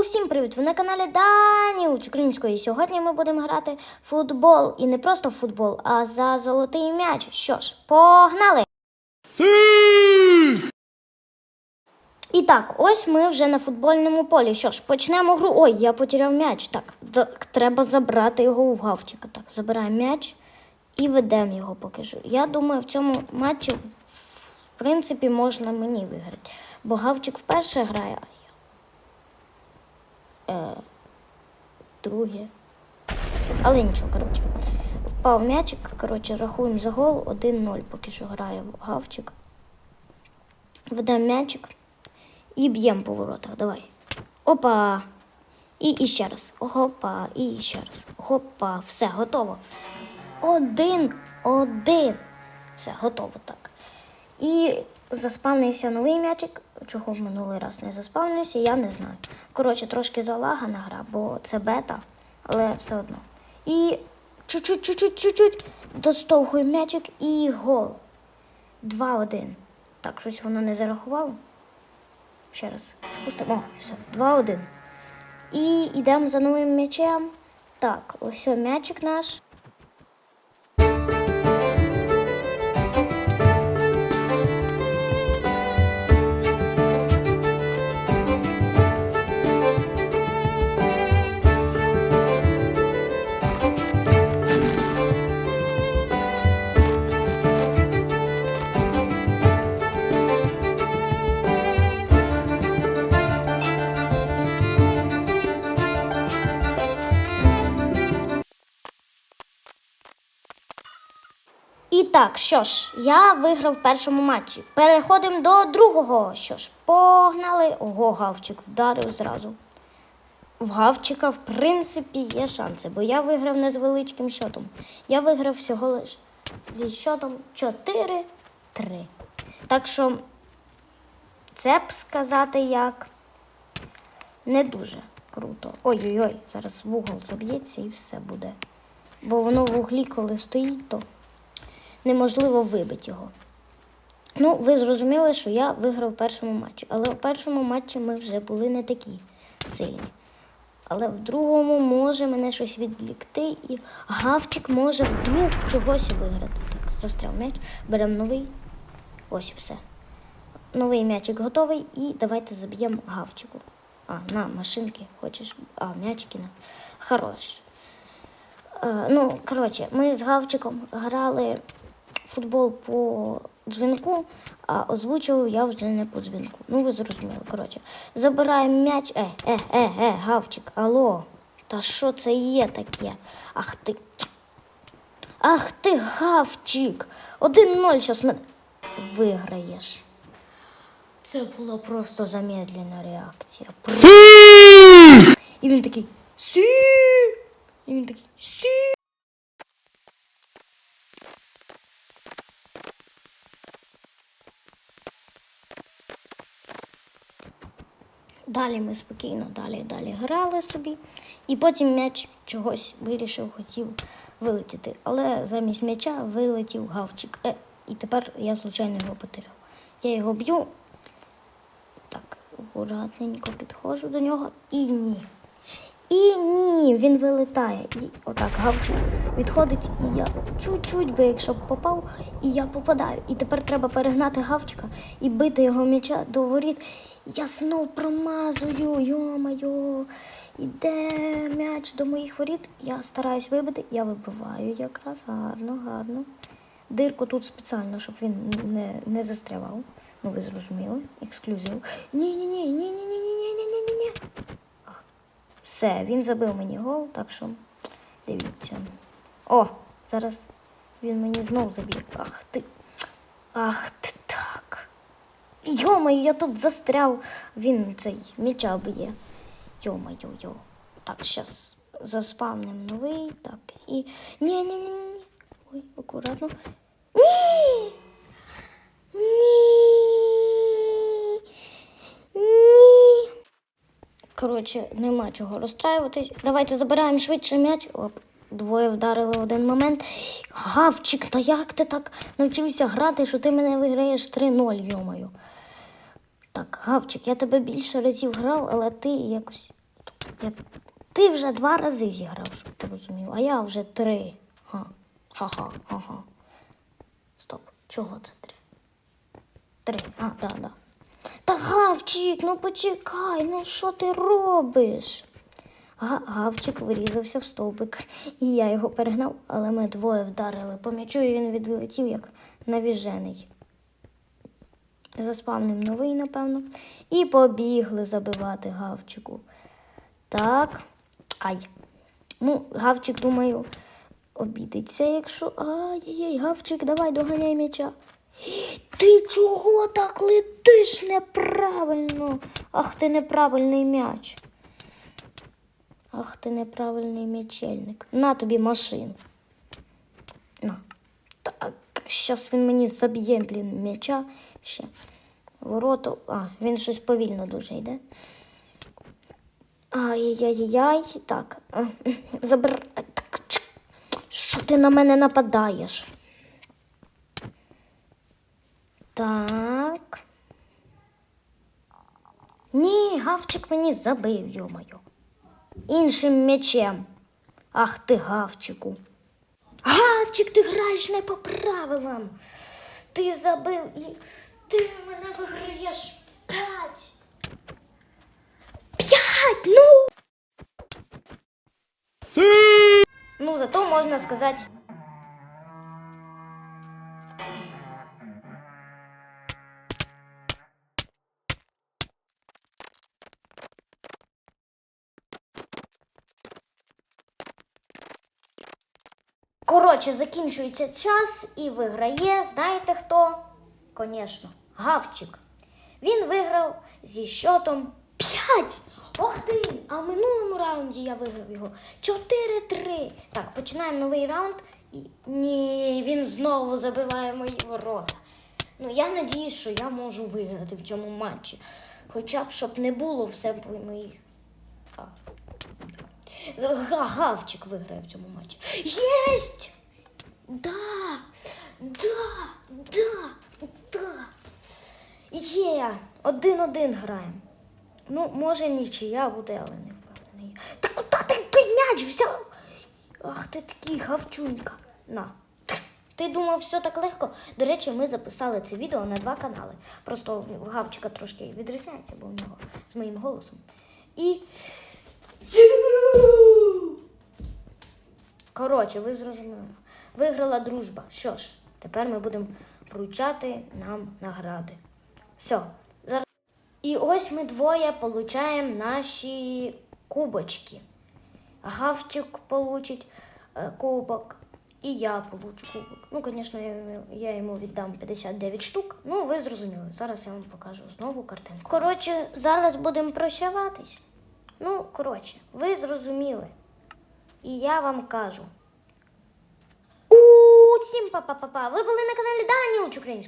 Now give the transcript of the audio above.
Усім привіт! Ви на каналі Дані Уч української. Сьогодні ми будемо грати футбол. І не просто футбол, а за золотий м'яч. Що ж, погнали! І так, ось ми вже на футбольному полі. Що ж, почнемо гру. Ой, я потеряв м'яч. Так, так, треба забрати його у Гавчика. Так, забираємо м'яч і ведемо його поки що. Я думаю, в цьому матчі, в принципі, можна мені виграти. Бо Гавчик вперше грає, е, друге. Але нічого, коротше. Впав м'ячик, коротше, рахуємо за гол 1-0, поки що грає Гавчик. Ведемо м'ячик і б'ємо по воротах. Давай. Опа! І, і ще раз. Опа, і ще раз. Опа, все, готово. Один, один. Все, готово так. І заспавнився новий м'ячик. Чого в минулий раз не заспавнився, я не знаю. Коротше, трошки залагана гра, бо це бета, але все одно. І чуть-чуть, чуть-чуть, чуть-чуть достовгує м'ячик і гол. 2-1. Так, щось воно не зарахувало. Ще раз. Спустимо. О, все, 2-1. І йдемо за новим м'ячем. Так, ось м'ячик наш. І так, що ж, я виграв в першому матчі. Переходимо до другого. Що ж, погнали. Ого, Гавчик вдарив зразу. В Гавчика, в принципі, є шанси, бо я виграв не з величким счетом. Я виграв всього лиш зі счетом 4-3. Так що, це б сказати як не дуже круто. Ой-ой-ой, зараз в угол заб'ється і все буде. Бо воно в углі, коли стоїть, то неможливо вибити його. Ну, ви зрозуміли, що я виграв в першому матчі. Але в першому матчі ми вже були не такі сильні. Але в другому може мене щось відлікти, і гавчик може вдруг чогось виграти. Так, застряв м'яч, беремо новий. Ось і все. Новий м'ячик готовий, і давайте заб'ємо гавчику. А, на машинки хочеш. А, м'ячики на. Хорош. Е, ну, коротше, ми з Гавчиком грали футбол по дзвінку, а озвучував я вже не по дзвінку. Ну, ви зрозуміли. Коротше, забираємо м'яч. Е, е, е, е, Гавчик, алло. Та що це є таке? Ах ти. Ах ти, Гавчик! 1-0 зараз мене виграєш. Це була просто замедлена реакція. І він такий Сі! І він такий Сі! Далі ми спокійно далі далі грали собі, і потім м'яч чогось вирішив, хотів вилетіти. Але замість м'яча вилетів гавчик. Е, і тепер я звичайно його потеряв. Я його б'ю. Так, акуратненько підходжу до нього і ні. І ні, він вилетає. І отак гавчик відходить, і я чуть-чуть би, якщо б попав, і я попадаю. І тепер треба перегнати гавчика і бити його м'яча до воріт. Я знов промазую, йо-майо. Іде м'яч до моїх воріт. Я стараюсь вибити, я вибиваю якраз гарно, гарно. Дирку тут спеціально, щоб він не, не застрявав. Ну, ви зрозуміли. Ексклюзив. Ні-ні-ні-ні-ні-ні-ні-ні. Все, він забив мені гол, так що дивіться. О, зараз він мені знову заб'є. Ах ти. Ах ти так. Йомаю, я тут застряв. Він цей м'яча б'є. Йомаю, йо. Так, зараз заспавним новий. Так. І. Ні-ні-ні. Ой, акуратно. Ні! Ні! Ні! Коротше, нема чого розстраюватись. Давайте забираємо швидше м'яч. Оп, двоє вдарили в один момент. Гавчик, та як ти так навчився грати, що ти мене виграєш 3-0, йомаю. Так, Гавчик, я тебе більше разів грав, але ти якось Я... Ти вже два рази зіграв, щоб ти розумів, а я вже три. Ха. Ха-ха, ха-ха. Стоп, чого це три? Три. А, да, да. Та Гавчик, ну почекай, ну що ти робиш? Гавчик вирізався в стовбик, і я його перегнав, але ми двоє вдарили по м'ячу, і він відлетів як навіжений. Заспавнив новий, напевно, і побігли забивати Гавчику. Так. Ай. Ну, Гавчик, думаю, обідеться, якщо. Ай-яй-яй, Гавчик, давай доганяй м'яча. Ти чого так летиш неправильно? Ах, ти неправильний м'яч. Ах, ти неправильний м'ячельник. На тобі машину. На. Так, щас він мені заб'є, блін, м'яча ще. Ворота. А, він щось повільно дуже йде. Ай-яй-яй-яй. Так. Забир. Так. Що ти на мене нападаєш? Так. Ні, гавчик мені забив, йомайо. Іншим м'ячем. Ах ти, гавчику. Гавчик, ти граєш не по правилам. Ти забив і ти мене виграєш п'ять. П'ять, ну. Ну, зато можна сказати. Коротше, закінчується час і виграє. Знаєте хто? Звісно, Гавчик. Він виграв зі щотом 5. Ох ти! А в минулому раунді я виграв його 4-3. Так, починаємо новий раунд. І... Ні, він знову забиває мої ворота. Ну, я надіюсь, що я можу виграти в цьому матчі. Хоча б щоб не було все по моїх. Гавчик виграє в цьому матчі. Єсть! Да! Да! Да! Да! Є! Один-один граємо. Ну, може, нічия буде, але не впевнений. Та куди ти той м'яч взяв? Ах ти такий гавчунька. На. Ти думав, все так легко? До речі, ми записали це відео на два канали. Просто Гавчика трошки відрізняється, бо в нього з моїм голосом. І. Коротше, ви зрозуміли. Виграла дружба. Що ж, тепер ми будемо вручати нам награди. Все. Зараз. І ось ми двоє получаємо наші кубочки. Гавчик получить е, кубок, і я получу кубок. Ну, звісно, я, я йому віддам 59 штук. Ну, ви зрозуміли. Зараз я вам покажу знову картинку. Коротше, зараз будемо прощаватись. Ну, коротше, ви зрозуміли. І я вам кажу. Усім всім па-па-па-па. Ви були на каналі Дані Уч Українською.